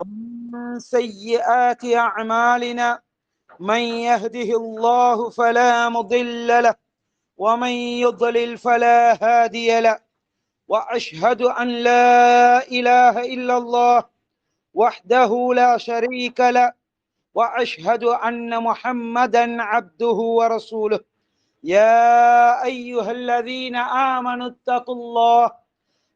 ومن سيئات أعمالنا من يهده الله فلا مضل له ومن يضلل فلا هادي له وأشهد أن لا إله إلا الله وحده لا شريك له وأشهد أن محمدا عبده ورسوله. يا أيها الذين آمنوا اتقوا الله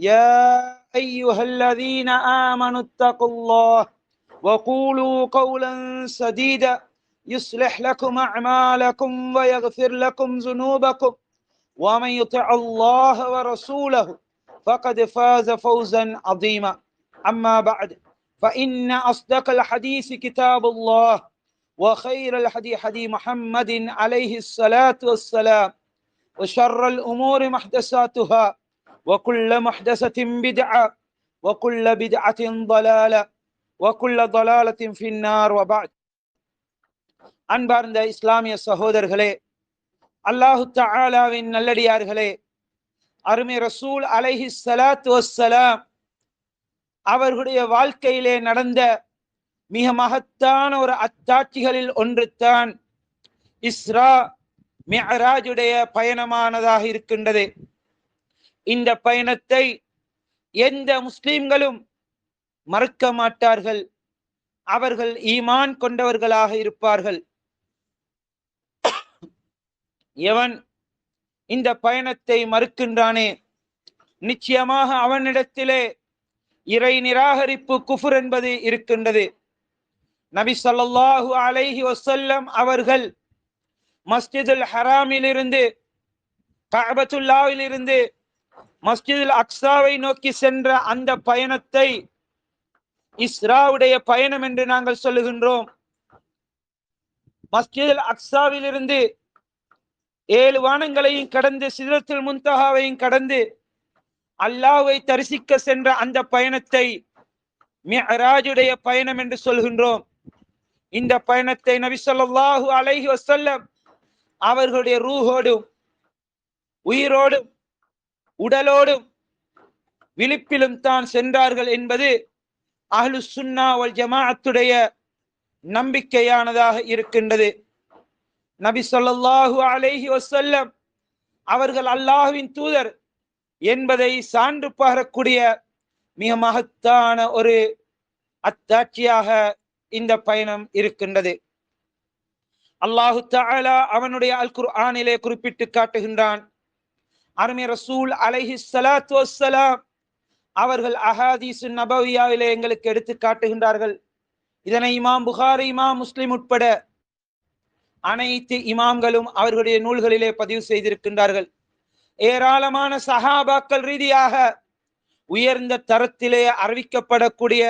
يا أيها الذين آمنوا اتقوا الله وقولوا قولا سديدا. يصلح لكم أعمالكم ويغفر لكم ذنوبكم. ومن يطع الله ورسوله فقد فاز فوزا عظيما. أما بعد فإن أصدق الحديث كتاب الله وخير الحديث حديث محمد عليه الصلاة والسلام وشر الأمور محدثاتها وكل محدثة بدعة وكل بدعة ضلالة وكل ضلالة في النار وبعد அன்பார்ந்த இஸ்லாமிய சகோதரர்களே அல்லாஹு தாலாவின் நல்லடியார்களே அருமை ரசூல் அலைஹி சலாத்து வசலாம் அவர்களுடைய வாழ்க்கையிலே நடந்த மிக மகத்தான ஒரு அத்தாட்சிகளில் ஒன்றுத்தான் இஸ்ரா மியராஜுடைய பயணமானதாக இருக்கின்றது இந்த பயணத்தை எந்த முஸ்லிம்களும் மறுக்க மாட்டார்கள். அவர்கள் ஈமான் கொண்டவர்களாக இருப்பார்கள். எவன் இந்த பயணத்தை மறுக்கின்றானே? நிச்சயமாக அவனிடத்திலே இறை நிராகரிப்பு குஃபுர் என்பது இருக்கின்றது. நபி சொல்லாஹு அலைஹி வசல்லம் அவர்கள் மஸ்ஜிதுல் ஹராமில் இருந்து இருந்து மஸ்ஜிதில் அக்ஸாவை நோக்கி சென்ற அந்த பயணத்தை இஸ்ராவுடைய பயணம் என்று நாங்கள் சொல்லுகின்றோம். மஸ்ஜிதில் அக்ஸாவிலிருந்து ஏழு வானங்களையும் கடந்து சிதத்தில் முன்தகாவையும் கடந்து அல்லாவை தரிசிக்க சென்ற அந்த பயணத்தை மிஹராஜுடைய பயணம் என்று சொல்கின்றோம். இந்த பயணத்தை நபி சொல்லாஹு அலைஹி வசல்லம் அவர்களுடைய ரூஹோடும் உயிரோடும் உடலோடும் விழிப்பிலும் தான் சென்றார்கள் என்பது அஹ்லு சுன்னா வல் ஜமாஅத்துடைய நம்பிக்கையானதாக இருக்கின்றது. நபி சொல்லாஹு அலைஹி வசல்லம் அவர்கள் அல்லாஹுவின் தூதர் என்பதை சான்று பகரக்கூடிய மிக மகத்தான ஒரு அத்தாட்சியாக இந்த பயணம் இருக்கின்றது. அல்லாஹு தாலா அவனுடைய அல் குர் ஆனிலே குறிப்பிட்டு காட்டுகின்றான். அருமை ரசூல் அலைஹி சலாத்து வசலாம் அவர்கள் அஹாதீசு நபவியாவிலே எங்களுக்கு எடுத்து காட்டுகின்றார்கள். இதனை இமாம் புகாரி இமாம் முஸ்லிம் உட்பட அனைத்து இமாம்களும் அவர்களுடைய நூல்களிலே பதிவு செய்திருக்கின்றார்கள். ஏராளமான சஹாபாக்கள் ரீதியாக உயர்ந்த தரத்திலே அறிவிக்கப்படக்கூடிய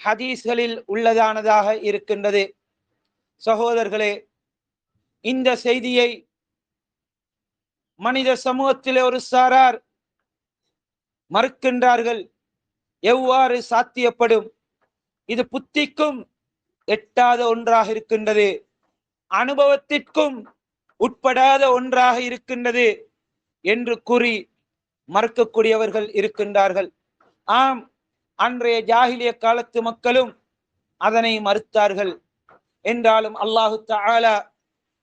ஹதீஸ்களில் உள்ளதானதாக இருக்கின்றது. சகோதரர்களே இந்த செய்தியை மனித சமூகத்திலே ஒரு சாரார் மறுக்கின்றார்கள். எவ்வாறு சாத்தியப்படும்? இது புத்திக்கும் எட்டாத ஒன்றாக இருக்கின்றது. அனுபவத்திற்கும் உட்படாத ஒன்றாக இருக்கின்றது என்று கூறி மறுக்கக்கூடியவர்கள் இருக்கின்றார்கள். ஆம் அன்றைய ஜாகிலிய காலத்து மக்களும் அதனை மறுத்தார்கள். என்றாலும் அல்லாஹு தாலா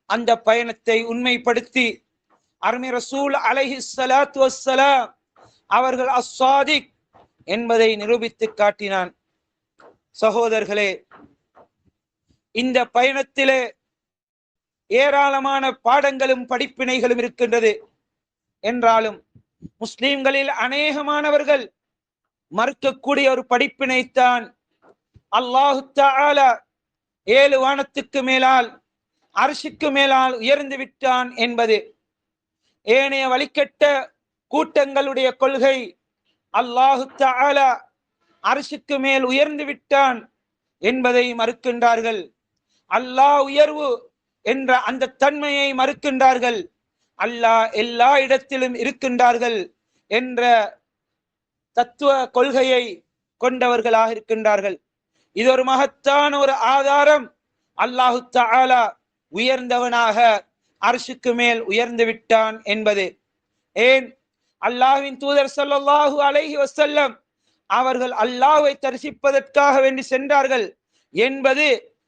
அந்த பயணத்தை உண்மைப்படுத்தி அருமை ரசூல் அலஹி சலாத் வசலாம் அவர்கள் அஸ்வாதிக் என்பதை நிரூபித்து காட்டினான். சகோதரர்களே இந்த பயணத்திலே ஏராளமான பாடங்களும் படிப்பினைகளும் இருக்கின்றது. என்றாலும் முஸ்லிம்களில் அநேகமானவர்கள் மறுக்கக்கூடிய ஒரு படிப்பினைத்தான் அல்லாஹு தாலா ஏழு வானத்துக்கு மேலால் அரிசிக்கு மேலால் உயர்ந்து விட்டான் என்பது. ஏனைய வழிகட்ட கூட்டங்களுடைய கொள்கை அல்லாஹு தாலா அரிசிக்கு மேல் உயர்ந்து விட்டான் என்பதை மறுக்கின்றார்கள். அல்லாஹ் உயர்வு என்ற அந்த தன்மையை மறுக்கின்றார்கள். அல்லாஹ் எல்லா இடத்திலும் இருக்கின்றார்கள் என்ற தத்துவ கொள்கையை கொண்டவர்களாக இருக்கின்றார்கள். இது ஒரு மகத்தான ஒரு ஆதாரம். அல்லாஹு தாலா உயர்ந்தவனாக அரசுக்கு மேல் உயர்ந்து விட்டான் என்பது. ஏன்? அல்லாஹ்வின் தூதர் ஸல்லல்லாஹு அலைஹி வசல்லம் அவர்கள் அல்லாஹை தரிசிப்பதற்காக வேண்டி சென்றார்கள் என்பது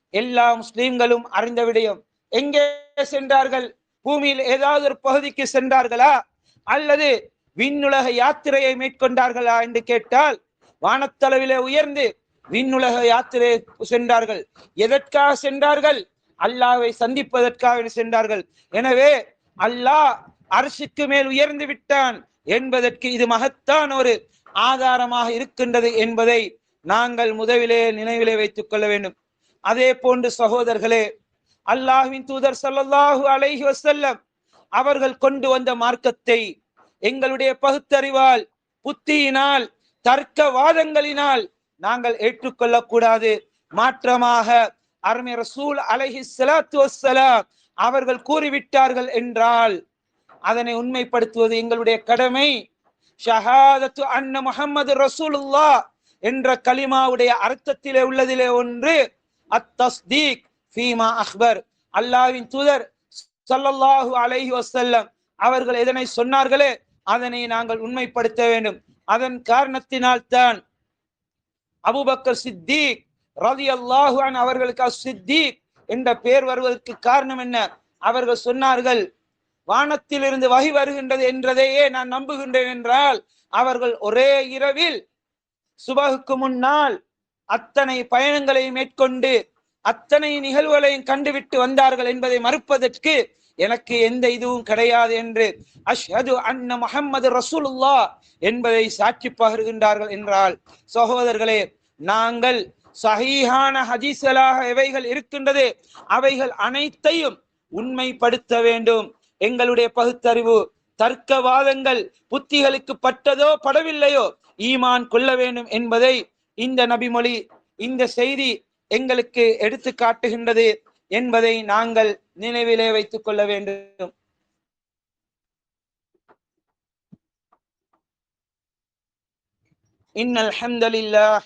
எல்லா முஸ்லீம்களும் அறிந்த விடயம். எங்கே சென்றார்கள்? பூமியில் ஏதாவது ஒரு பகுதிக்கு சென்றார்களா? அல்லது விண்ணுலக யாத்திரையை மேற்கொண்டார்களா என்று கேட்டால் வானத்தளவிலே உயர்ந்து விண்ணுலக யாத்திரை சென்றார்கள். எதற்காக சென்றார்கள்? அல்லாவை சந்திப்பதற்காக சென்றார்கள்? எனவே அல்லாஹ் அரசுக்கு மேல் உயர்ந்து விட்டான் என்பதற்கு இது மகத்தான ஒரு ஆதாரமாக இருக்கின்றது என்பதை நாங்கள் முதலிலே நினைவிலே வைத்துக் கொள்ள வேண்டும். அதே போன்று சகோதரர்களே அல்லாஹ்வின் தூதர் சல்லாஹூ அலைஹி வசல்லம் அவர்கள் கொண்டு வந்த மார்க்கத்தை எங்களுடைய பகுத்தறிவால் புத்தியினால் தர்க்க வாதங்களினால் நாங்கள் ஏற்றுக்கொள்ளக்கூடாது. மாற்றமாக அருமை ரசூல் அலஹி சலாத்து வசலாம் அவர்கள் கூறிவிட்டார்கள் என்றால் அதனை உண்மைப்படுத்துவது எங்களுடைய கடமை. ஷஹாதத்து அன்ன முகமது ரசூலுல்லா என்ற கலிமாவுடைய அர்த்தத்திலே உள்ளதிலே ஒன்று அத்தஸ்தீக் ஃபீமா அக்பர் அல்லாஹ்வின் தூதர் சொல்லல்லாஹு அலைஹி வசல்லம் அவர்கள் எதனை சொன்னார்களே அதனை நாங்கள் உண்மைப்படுத்த வேண்டும். அதன் காரணத்தினால் தான் அபூபக்கர் சித்திக் ரவி அல்லாஹுவான் அவர்களுக்கு சித்திக் என்ற பெயர் வருவதற்கு காரணம் என்ன? அவர்கள் சொன்னார்கள் வானத்திலிருந்து வகை வருகின்றது என்றதையே நான் நம்புகின்றேன் என்றால் அவர்கள் ஒரே இரவில் சுபகுக்கு முன்னால் அத்தனை பயணங்களை மேற்கொண்டு அத்தனை நிகழ்வுகளையும் கண்டுவிட்டு வந்தார்கள் என்பதை மறுப்பதற்கு எனக்கு எந்த இதுவும் கிடையாது என்று அஷ்ஹது அன்ன முகம்மது ரசூலுல்லா என்பதை சாட்சி பகர்கின்றார்கள் என்றால் சகோதரர்களே நாங்கள் சஹீஹான ஹதீஸ்களாக எவைகள் இருக்கின்றது. அவைகள் அனைத்தையும் உண்மைப்படுத்த வேண்டும். எங்களுடைய பகுத்தறிவு தர்க்கவாதங்கள் புத்திகளுக்கு பட்டதோ படவில்லையோ ஈமான் கொள்ள வேண்டும் என்பதை இந்த நபிமொழி இந்த செய்தி எங்களுக்கு எடுத்து காட்டுகின்றது என்பதை நாங்கள் நினைவிலே வைத்துக் கொள்ள வேண்டும். இன்னல் அல்ஹம்துலில்லாஹ்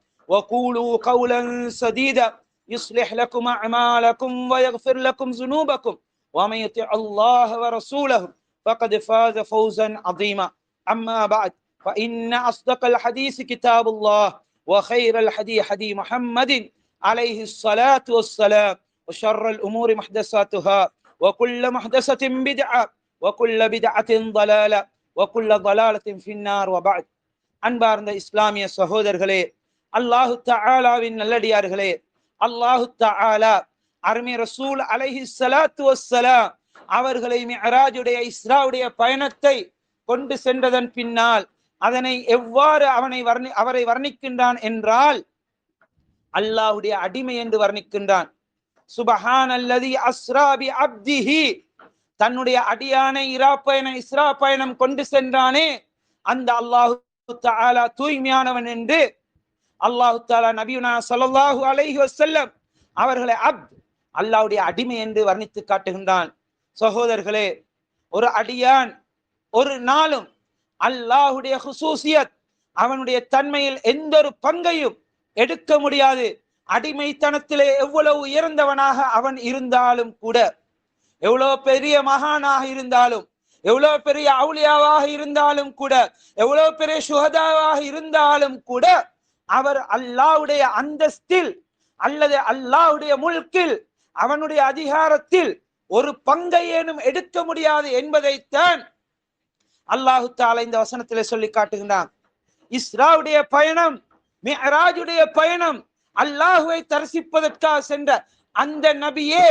وقولوا قولا سديدا. يصلح لكم أعمالكم ويغفر لكم ذنوبكم. ومن يطع الله ورسوله فقد فاز فوزا عظيما. أما بعد فإن أصدق الحديث كتاب الله وخير الحديث حديث محمد عليه الصلاة والسلام. وشر الأمور محدثاتها وكل محدثة بدعة وكل بدعة ضلالة وكل ضلالة في النار. وبعد أنبارنا إسلامية سهودر غليل அல்லாஹு தாலாவின் நல்லடியார்களே. அல்லாஹு தாலா அருமை ரசூல் அலஹி சலாத்து வசலாம் அவர்களை மிஹராஜுடைய இஸ்ராவுடைய பயணத்தை கொண்டு சென்றதன் பின்னால் அதனை எவ்வாறு அவனை வர்ணி அவரை வர்ணிக்கின்றான் என்றால் அல்லாஹுடைய அடிமை என்று வர்ணிக்கின்றான். சுபஹான் அல்லதி அஸ்ராபி அப்திஹி தன்னுடைய அடியானை இரா பயணம் இஸ்ரா பயணம் கொண்டு சென்றானே அந்த அல்லாஹு தூய்மையானவன் என்று அல்லாஹு தாலா நபியுனா ஸல்லல்லாஹு அலைஹி வசல்லம் அவர்களை அப் அல்லாஹ்வுடைய அடிமை என்று வர்ணித்து காட்டுகின்றான். சகோதரர்களே ஒரு அடியான் ஒரு நாளும் அல்லாஹுடைய ஹுசூசியத் அவனுடைய தன்மையில் எந்த ஒரு பங்கையும் எடுக்க முடியாது. அடிமைத்தனத்திலே எவ்வளவு உயர்ந்தவனாக அவன் இருந்தாலும் கூட எவ்வளவு பெரிய மகானாக இருந்தாலும் எவ்வளவு பெரிய அவுளியாவாக இருந்தாலும் கூட எவ்வளவு பெரிய சுகதாவாக இருந்தாலும் கூட அவர் அல்லாவுடைய அந்தஸ்தில் அல்லது அல்லாவுடைய முல்கில் அவனுடைய அதிகாரத்தில் ஒரு பங்கை ஏனும் எடுக்க முடியாது என்பதைத்தான் அல்லாஹு தாலா இந்த வசனத்திலே சொல்லி காட்டுகின்றான். இஸ்ராவுடைய பயணம் மிஹராஜுடைய பயணம் அல்லாஹுவை தரிசிப்பதற்காக சென்ற அந்த நபியே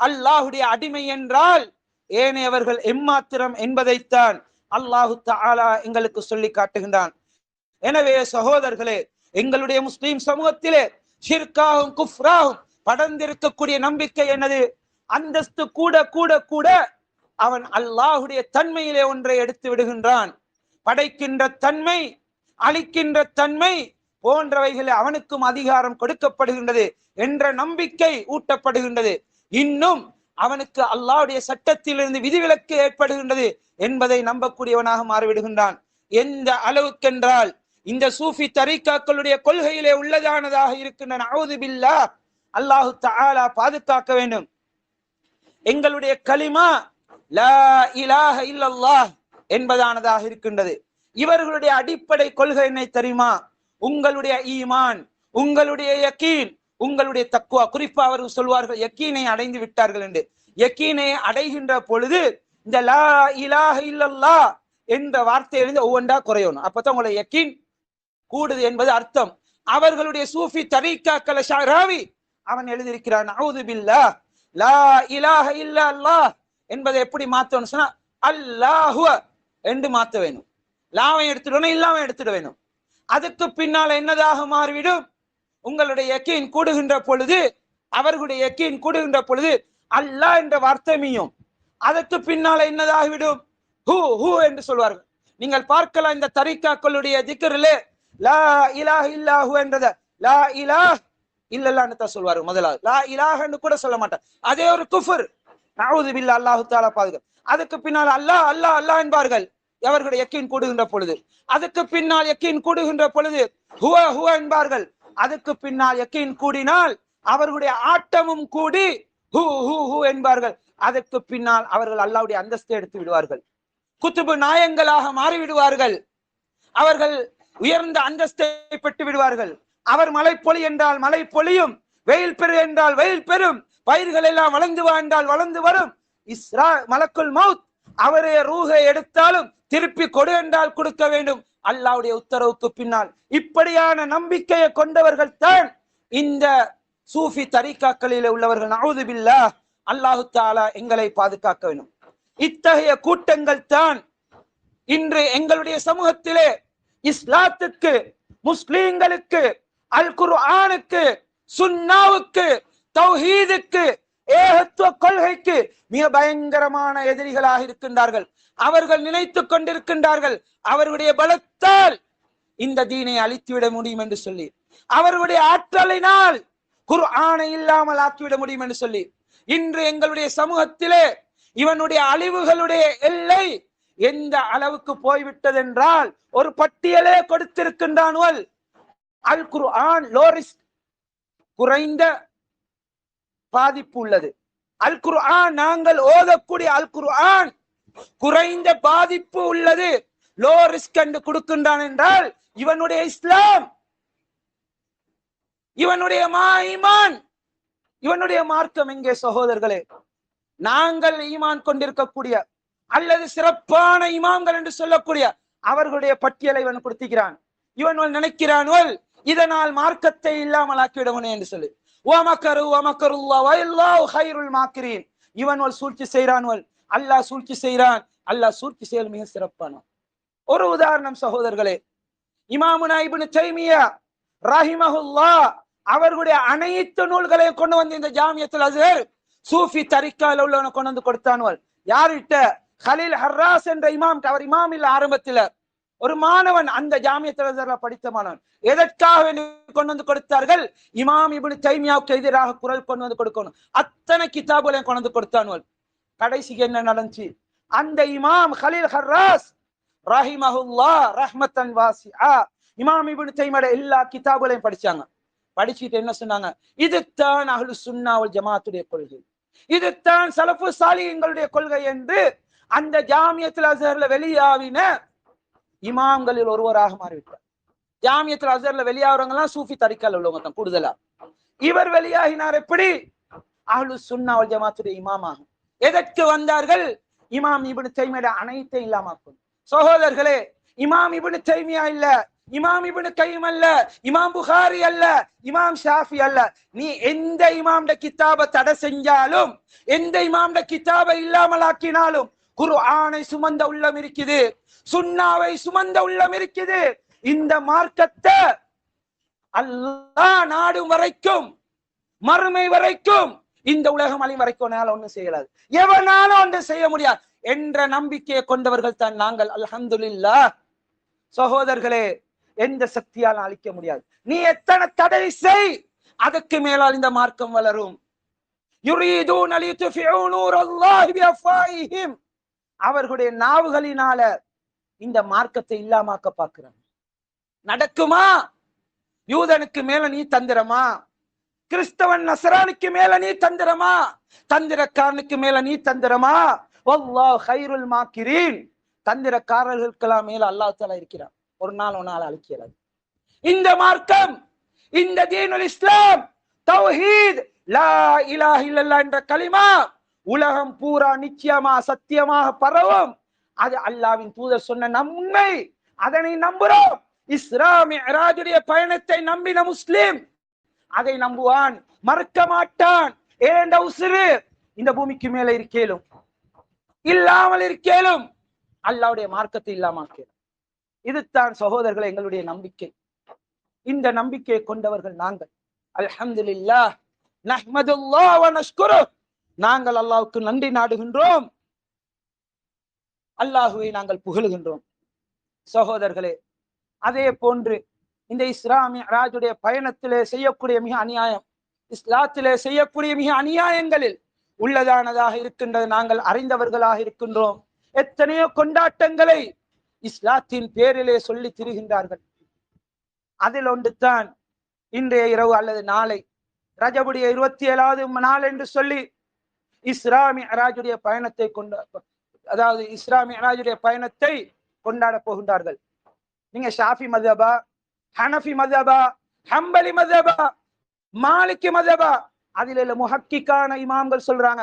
அல்லாஹுடைய அடிமை என்றால் ஏனையவர்கள் எம்மாத்திரம் என்பதைத்தான் அல்லாஹு தாலா எங்களுக்கு சொல்லி காட்டுகின்றான். எனவே சகோதரர்களே எங்களுடைய முஸ்லீம் சமூகத்திலே ஷிர்காகும் குஃப்ராகும் படர்ந்திருக்கக்கூடிய நம்பிக்கை என்னது? அந்தஸ்து கூட கூட கூட அவன் அல்லாஹுடைய தன்மையிலே ஒன்றை எடுத்து விடுகின்றான். படைக்கின்ற தன்மை அழிக்கின்ற தன்மை போன்றவைகளை அவனுக்கும் அதிகாரம் கொடுக்கப்படுகின்றது என்ற நம்பிக்கை ஊட்டப்படுகின்றது. இன்னும் அவனுக்கு அல்லாவுடைய சட்டத்திலிருந்து விதிவிலக்கு ஏற்படுகின்றது என்பதை நம்பக்கூடியவனாக மாறிவிடுகின்றான். எந்த அளவுக்கென்றால் இந்த சூஃபி தரிகாக்களுடைய கொள்கையிலே உள்ளதானதாக இருக்கின்ற நவுது பில்லா அல்லாஹு தாலா பாதுகாக்க வேண்டும். எங்களுடைய கலிமா லா இலாஹ இல்லல்லாஹ் என்பதானதாக இருக்கின்றது. இவர்களுடைய அடிப்படை கொள்கை என்ன தெரியுமா? உங்களுடைய ஈமான் உங்களுடைய யக்கீன் உங்களுடைய தக்குவா குறிப்பா அவர்கள் சொல்வார்கள் யக்கீனை அடைந்து விட்டார்கள் என்று. யக்கீனை அடைகின்ற பொழுது இந்த லா இலாஹ இல்லல்லா என்ற வார்த்தையிலிருந்து ஒவ்வொன்றா குறையணும். அப்பதான் உங்களை யக்கீன் கூடுது என்பது அர்த்தம். அவர்களுடைய சூஃபி தரீக்காக்கள ஷாராவி அவன் எழுதியிருக்கிறான் அவுது பில்லா லா இலாஹ இல்லா அல்லாஹ் என்பதை எப்படி மாத்தணும் சொன்னா அல்லாஹுவ என்று மாத்த வேணும். லாவை எடுத்துடணும் இல்லாம எடுத்துட வேணும் அதுக்கு பின்னால என்னதாக மாறிவிடும்? உங்களுடைய யக்கீன் கூடுகின்ற பொழுது அவர்களுடைய யக்கீன் கூடுகின்ற பொழுது அல்லாஹ் என்ற வார்த்தைமையும் அதற்கு பின்னால என்னதாகிவிடும்? ஹூ ஹூ என்று சொல்வார்கள். நீங்கள் பார்க்கலாம் இந்த தரிக்காக்களுடைய திக்கரிலே லா இலாஹ இல்லாஹு என்றத. லா இலாஹ் இல்லல்லான்னு தான் சொல்வாரு முதலாவது. லா இலாஹன்னு கூட சொல்ல மாட்டார். அதே ஒரு குஃபர். நவுது பில்லா அல்லாஹு தாலா பாதுகா. அதுக்கு பின்னால் அல்லாஹ் அல்லாஹ் அல்லாஹ் என்பார்கள். எவர்களுடைய எக்கீன் கூடுகின்ற பொழுது. அதுக்கு பின்னால் யக்கீன் கூடுகின்ற பொழுது ஹுவ ஹுவ என்பார்கள். அதுக்கு பின்னால் யக்கீன் கூடினால் அவர்களுடைய ஆட்டமும் கூடி ஹூ ஹூ ஹூ என்பார்கள். அதற்கு பின்னால் அவர்கள் அல்லாவுடைய அந்தஸ்தை எடுத்து விடுவார்கள். குத்துபு நாயங்களாக மாறிவிடுவார்கள். அவர்கள் உயர்ந்த அந்தஸ்தை பெற்று விடுவார்கள். அவர் மழை பொழி என்றால் மழை பொழியும் வெயில் பெரு என்றால் வெயில் பெறும் பயிர்கள் எல்லாம் வளர்ந்து வா என்றால் வளர்ந்து வரும். இஸ்ரா மலக்குள் மவுத் அவரே ரூகை எடுத்தாலும் திருப்பி கொடு என்றால் கொடுக்க வேண்டும். அல்லாவுடைய உத்தரவுக்கு பின்னால். இப்படியான நம்பிக்கையை கொண்டவர்கள் தான் இந்த சூஃபி தரிகாக்களில் உள்ளவர்கள். நவுது பில்லா அல்லாஹு தாலா எங்களை பாதுகாக்க வேண்டும். இத்தகைய கூட்டங்கள் தான் இன்று எங்களுடைய சமூகத்திலே இஸ்லாத்துக்கு முஸ்லீம்களுக்கு அல் குர்ஆனுக்கு சுன்னாவுக்கு தௌஹீதுக்கு ஏகத்துவ கொள்கைக்கு மிக பயங்கரமான எதிரிகளாக இருக்கின்றார்கள். அவர்கள் நினைத்துக் கொண்டிருக்கின்றார்கள் அவர்களுடைய பலத்தால் இந்த தீனை அழித்துவிட முடியும் என்று சொல்லி. அவர்களுடைய ஆற்றலினால் குர்ஆனை இல்லாமல் ஆக்கிவிட முடியும் என்று சொல்லி. இன்று எங்களுடைய சமூகத்திலே இவனுடைய அழிவுகளுடைய எல்லை எந்த அளவுக்கு போய்விட்டதென்றால் ஒரு பட்டியலே கொடுத்திருக்கின்றான் அல் குர்ஆன் லோரிஸ் குறைந்த பாதிப்பு உள்ளது அல் குர்ஆன் நாங்கள் ஓதக்கூடிய அல் குர்ஆன் குறைந்த பாதிப்பு உள்ளது. லோ ரிஸ்க் என்று கொடுக்கின்றான் என்றால் இவனுடைய இஸ்லாம் இவனுடைய மா ஈமான் இவனுடைய மார்க்கம் எங்கே சகோதரர்களே? நாங்கள் ஈமான் கொண்டிருக்கக்கூடிய அல்லது சிறப்பான இமாம்கள் என்று சொல்லக்கூடிய அவர்களுடைய பட்டியலை இவன் கொடுத்திருக்கிறான். இவன் நினைக்கிறான் இதனால் மார்க்கத்தை இல்லாமல் ஆக்கிவிடவனே என்று சொல்லி. ஓமக்கரு ஓமக்கருல்லா வயல்லாஹ் ஹைருல் மாக்கிரீன். இவன் சூழ்ச்சி செய்கிறான் அல்லாஹ் சூழ்ச்சி செய்கிறான். அல்லாஹ் சூழ்ச்சி செயல் மிக சிறப்பான ஒரு உதாரணம் சகோதரர்களே. இமாமுனா இப்னு தைமியா ரஹிமஹுல்லா அவர்களுடைய அனைத்து நூல்களையும் கொண்டு வந்து இந்த ஜாமியத்தில் அசர் சூஃபி தரிக்கால உள்ளவனை கொண்டு வந்து கொடுத்தானுவல் யார்கிட்ட? ஹலீல் ஹர்ராஸ் என்ற இமாம் அவர் இமாம் இல்ல ஆரம்பத்துல ஒரு மாணவன் அந்த ஜாமியத்தில் படித்த மாணவன். எதற்காக கொண்டு வந்து கொடுத்தார்கள்? இமாம் இப்னு தைமியாவுக்கு எதிராக குரல் கொண்டு வந்து கொடுக்கணும். அத்தனை கிதாபுகளையும் கொண்டு வந்து கொடுத்தானுவல். கடைசிக்கு என்ன நடந்துச்சு? அந்த இமாம் ஹலீல் ஹர்ராஸ் ரஹிமஹுல்லா ரஹ்மத்தன் வாசிஆ. இமாம் இபுனு தைமியோட எல்லா கிதாபுகளையும் படிச்சாங்க. படிச்சுட்டு என்ன சொன்னாங்க? இதுதான் அஹ்லு சுன்னாவல் ஜமாத்துடைய கொள்கை. இதுதான் சலஃபு சாலிகளுடைய கொள்கை என்று அந்த ஜாமியத்தில் அசர்ல வெளியாவின இமாம்களில் ஒருவராக மாறிவிட்டார். ஜாமியத்தில் அசர்ல வெளியாகிறவங்க எல்லாம் சூஃபி தரிக்கால் உள்ளவங்க தான் கூடுதலா. இவர் வெளியாகினார் எப்படி? அஹ்லு சுன்னா வல் ஜமாத்துடைய இமாமாகும் எதற்கு வந்தார்கள்? இமாம் இபின் தைமியோட அனைத்தையும் இல்லாமக்கும் சகோதரர்களே இமாம் இபின் தைமியா இல்ல இமாம் இபின் கைம் அல்ல இமாம் புகாரி அல்ல இமாம் ஷாஃபி அல்ல. நீ எந்த இமாம்ட கிதாப தடை செஞ்சாலும் எந்த இமாம்ட கிதாபை இல்லாமலாக்கினாலும் ஆக்கினாலும் குர்ஆனை சுமந்த உள்ளம் இருக்குது. சுண்ணாவை சுமந்த உள்ளம் இருக்குது. இந்த மார்க்கத்தை அல்லாஹ் நாடும் வரைக்கும் மறுமை வரைக்கும் இந்த உலகம் அழி வரைக்கும் என்னால ஒண்ணும் செய்யலாது. எவனாலும் ஒன்று செய்ய முடியாது. என்ற நம்பிக்கையை கொண்டவர்கள் தான் நாங்கள். அல்ஹம்துலில்லா சகோதரர்களே எந்த சக்தியால் அழிக்க முடியாது. நீ எத்தனை தடை செய் அதுக்கு மேலால் இந்த மார்க்கம் வளரும். يريدون ليطفئوا نور الله பிஅஃவாயிஹிம் அவர்களுடைய நாவுகளினால இந்த மார்க்கத்தை இல்லாமாக்க பார்க்கிறாங்க நடக்குமா? யூதனுக்கு மேல நீ தந்திரமா? கிறிஸ்தவன் நசரானுக்கு மேல நீ தந்திரமா? தந்திரக்காரனுக்கு மேல நீ தந்திரமா? ஹைருல் மாக்கிரீன். தந்திரக்காரர்களுக்கெல்லாம் மேல அல்லாஹ் தஆலா இருக்கிறான். ஒரு நாள் ஒரு நாள் அழிக்கிறது இந்த மார்க்கம் இந்த தீனுல் இஸ்லாம் தௌஹீத் லா இலாஹ இல்லல்லாஹ் என்ற கலிமா உலகம் பூரா நிச்சயமா சத்தியமாக பரவும். அது அல்லாவின் தூதர் சொன்ன நம் உண்மை. அதனை நம்புறோம். இஸ்லாமிய பயணத்தை நம்பின முஸ்லிம். அதை நம்புவான். மறுக்க மாட்டான். ஏண்ட உசுறு. இந்த பூமிக்கு மேல இருக்கேலும். இல்லாமல் இருக்கேலும். அல்லாவுடைய மார்க்கத்தை இல்லாமல் இதுதான் சகோதரர்கள் எங்களுடைய நம்பிக்கை. இந்த நம்பிக்கையை கொண்டவர்கள் நாங்கள். அல்ஹம்துலில்லாஹ். நஹ்மதுல்லாஹ் வ நஷ்குரு நாங்கள் அல்லாவுக்கு நன்றி நாடுகின்றோம். அல்லாஹுவை நாங்கள் புகழுகின்றோம். சகோதரர்களே அதே போன்று இந்த இஸ்லாமிய ராஜுடைய பயணத்திலே செய்யக்கூடிய மிக அநியாயம் இஸ்லாத்திலே செய்யக்கூடிய மிக அநியாயங்களில் உள்ளதானதாக இருக்கின்றது. நாங்கள் அறிந்தவர்களாக இருக்கின்றோம். எத்தனையோ கொண்டாட்டங்களை இஸ்லாத்தின் பேரிலே சொல்லி திரிகின்றார்கள். அதில் ஒன்றுதான் இன்றைய இரவு அல்லது நாளை ரஜபுடைய இருபத்தி ஏழாவது நாள் என்று சொல்லி இஸ்லாமிய அராஜுடைய பயணத்தை கொண்ட அதாவது இஸ்லாமிய அராஜுடைய பயணத்தை கொண்டாட போகின்றார்கள். நீங்க ஷாஃபி மதபா ஹனஃபி மதபா ஹம்பலி மதபா மாலிக்கு மதபா அதில் உள்ள முஹக்கிக்கான இமாம்கள் சொல்றாங்க.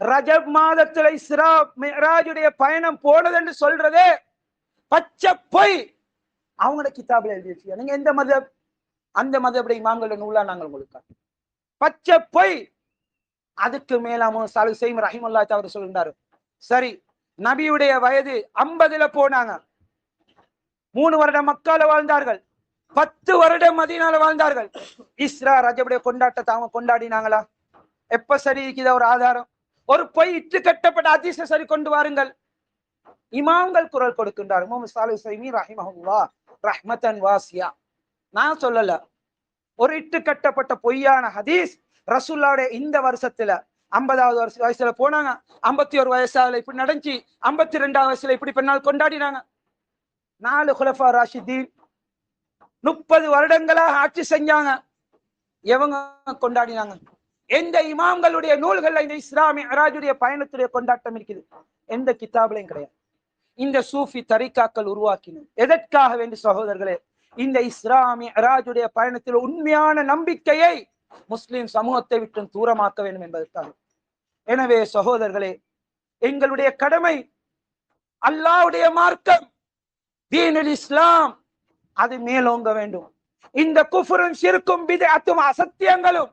ரஜப் மாதத்துல இஸ்ரா மிராஜுடைய பயணம் போனது என்று சொல்றதே பச்சை பொய். அவங்களோட கிதாபில் எழுதி நீங்க எந்த மதப் அந்த மதபுடைய இமாம்களோட நூலா நாங்கள் உங்களுக்கு பச்சை பொய். அதுக்கு மேலாம சாலு செய்யும் ரஹிமுல்லா அவர் சொல்லிருந்தாரு சரி நபியுடைய வயது ஐம்பதுல போனாங்க. மூணு வருடம் மக்கால வாழ்ந்தார்கள். பத்து வருடம் மதியனால வாழ்ந்தார்கள். இஸ்ரா ரஜபுடைய கொண்டாட்டத்தை அவங்க கொண்டாடினாங்களா? எப்ப சரி இருக்குது ஒரு ஆதாரம்? ஒரு பொய் இட்டு கட்டப்பட்ட அதிச சரி கொண்டு வாருங்கள். இமாம்கள் குரல் கொடுக்கின்றார். முகமது சாலு சைமி ரஹிமஹுல்லா ரஹ்மத்தன் வாசியா. நான் சொல்லல. ஒரு இட்டு கட்டப்பட்ட பொய்யான ஹதீஸ் ரசூல்லாவுடைய இந்த வருஷத்துல ஐம்பதாவது வருஷ வயசுல போனாங்க. ஐம்பத்தி ஒரு வயசால இப்படி நடந்துச்சு. ஐம்பத்தி ரெண்டாவது வயசுல இப்படி பெண்ணால் கொண்டாடினாங்க. நாலு குலஃபா ராஷிதீன் முப்பது வருடங்களாக ஆட்சி செஞ்சாங்க. எவங்க கொண்டாடினாங்க? எந்த இமாம்களுடைய நூல்கள்ல இந்த இஸ்லாமிய அராஜுடைய பயணத்துடைய கொண்டாட்டம் இருக்குது? எந்த கிதாபிலையும் கிடையாது. இந்த சூஃபி தரிகாக்கள் உருவாக்கினது எதற்காக வேண்டி சகோதரர்களே? இந்த இஸ்லாமிய அராஜுடைய பயணத்தில் உண்மையான நம்பிக்கையை முஸ்லிம் சமூகத்தை விட்டு தூரமாக்க வேண்டும் என்பதற்காக. எனவே சகோதரர்களே எங்களுடைய கடமை அல்லாவுடைய மார்க்கம் தீனுல் இஸ்லாம் அது மேலோங்க வேண்டும். இந்த குஃபரும் சிறுக்கும் பிதஅத்தும் அசத்தியங்களும்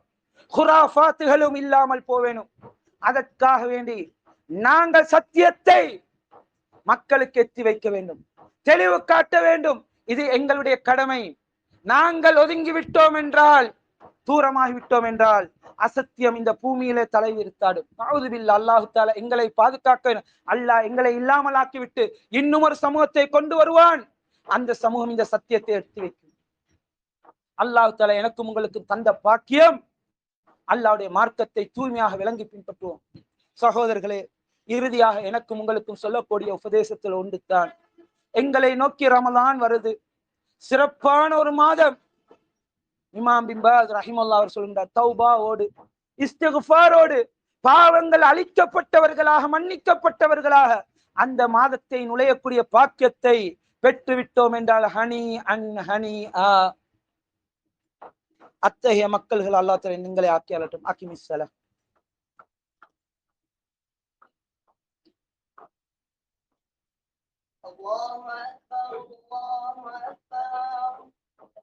குராஃபாத்துகளும் இல்லாமல் போவேணும். அதற்காக வேண்டி நாங்கள் சத்தியத்தை மக்களுக்கு எத்தி வைக்க வேண்டும். தெளிவு காட்ட வேண்டும். இது எங்களுடைய கடமை. நாங்கள் ஒதுங்கி விட்டோம் என்றால் தூரமாகி விட்டோம் என்றால் அசத்தியம் இந்த பூமியிலே தலை விரித்தாடும் நாவுதுபில் அல்லாஹு தாலா எங்களை பாதுகாக்க அல்லாஹ் எங்களை இல்லாமல் ஆக்கிவிட்டு இன்னும் ஒரு சமூகத்தை கொண்டு வருவான். அந்த சமூகம் இந்த சத்தியத்தை எடுத்து வைக்கும். அல்லாஹு தாலா எனக்கும் உங்களுக்கு தந்த பாக்கியம். அல்லாவுடைய மார்க்கத்தை தூய்மையாக விளங்கி பின்பற்றுவோம். சகோதரர்களே இறுதியாக எனக்கும் உங்களுக்கும் சொல்லக்கூடிய உபதேசத்தில் ஒன்றுத்தான் எங்களை நோக்கி ரமலான் வருது. சிறப்பான ஒரு மாதம். இமாம் பின் பாஸ் ரஹிமுல்லா அவர் சொல்கின்றார் தௌபா ஓடு இஸ்திகுஃபாரோடு பாவங்கள் அழிக்கப்பட்டவர்களாக மன்னிக்கப்பட்டவர்களாக அந்த மாதத்தை நுழையக்கூடிய பாக்கியத்தை பெற்றுவிட்டோம் என்றால் ஹனி அன் ஹனி ஆ அத்தகைய மக்கள்கள் அல்லா தலை நீங்களே ஆக்கி அலட்டும் அக்கிமிஸ்ஸலா الله أكبر الله